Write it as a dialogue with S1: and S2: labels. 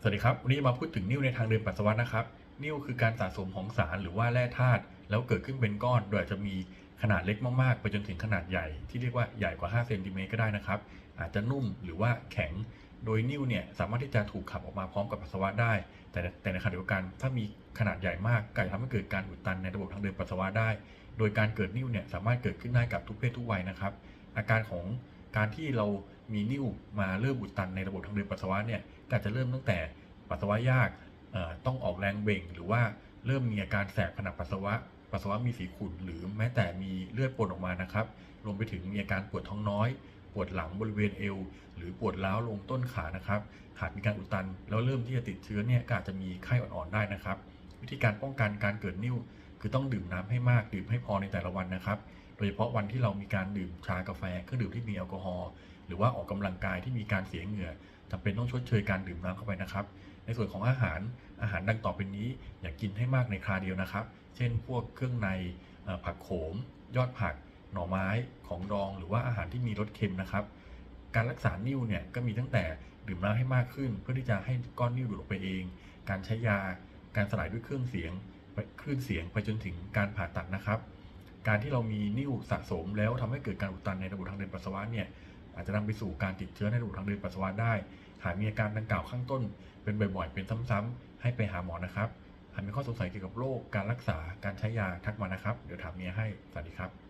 S1: สวัสดีครับ วันนี้มาพูดถึงนิ่วในทางเดินปัสสาวะนะครับ นิ่วคือการสะสมของสารหรือว่าแร่ธาตุแล้วเกิดขึ้นเป็นก้อน โดยอาจจะมีขนาดเล็กมากๆ ไปจนถึงขนาดใหญ่ที่เรียกว่าใหญ่กว่า 5 เซนติเมตรก็ได้นะครับ อาจจะนุ่มหรือว่าแข็ง โดยนิ่วเนี่ยสามารถที่จะถูกขับออกมาพร้อมกับปัสสาวะได้ แต่แต่ในขณะเดียวกัน ถ้ามีขนาดใหญ่มากก็จะทำให้เกิดการอุดตันในระบบทางเดินปัสสาวะได้ โดยการเกิดนิ่วเนี่ยสามารถเกิดขึ้นได้กับทุกเพศทุกวัยนะครับ อาการของ การที่เรามีนิ่วมาเริ่มอุดตันในระบบทางเดินปัสสาวะเนี่ยก็จะเริ่มตั้งแต่ปัสสาวะยากต้องออกแรงเบ่ง หรือว่าเริ่มมีอาการแสบขณะปัสสาวะ ปัสสาวะมีสีขุ่นหรือแม้แต่มีเลือดปนออกมานะครับ รวมไปถึงมีอาการปวดท้องน้อย ปวดหลังบริเวณเอว หรือปวดร้าวลงต้นขานะครับหากมีการอุดตัน แล้วเริ่มที่จะติดเชื้อเนี่ยก็อาจจะมีไข้อ่อนๆได้นะครับ วิธีการป้องกันการเกิดนิ่ว คือต้องดื่มน้ำให้มากดื่มให้พอในแต่ละวันนะครับ โดยเฉพาะวันที่เรามีการดื่มชากาแฟเครื่องดื่มที่มีแอลกอฮอล์หรือว่าออกกำลังกายที่มีการเสียเหงื่อจำเป็นต้องชดเชยการดื่มน้ำเข้าไปนะครับ ในส่วนของอาหารอาหารดังต่อไปนี้ อย่ากกินให้มากในคราเดียวนะครับ เช่น พวกเครื่องในผักโขม ยอดผัก หน่อไม้ของดองหรือว่าอาหารที่มีรสเค็มนะครับ การรักษานิ่วเนี่ยก็มีตั้งแต่ดื่มน้ำให้มากขึ้น เพื่อที่จะให้ก้อนนิ่วดูดออกไปเอง การใช้ยา การสลายด้วยเครื่องเสียงไปคลื่นเสียงไปจนถึงการผ่าตัดนะครับ การที่เรามีนิ่วสะสมแล้วทำให้เกิดการอุดตันในระบบทางเดินปัสสาวะเนี่ยอาจจะนำไปสู่การติดเชื้อในระบบทางเดินปัสสาวะได้ หากมีอาการดังกล่าวข้างต้น เป็นบ่อยๆ เป็นซ้ำๆให้ไปหาหมอนะครับ หากมีข้อสงสัยเกี่ยวกับโรค การรักษา การใช้ยาทักมานะครับ เดี๋ยวถามเมียให้ สวัสดีครับ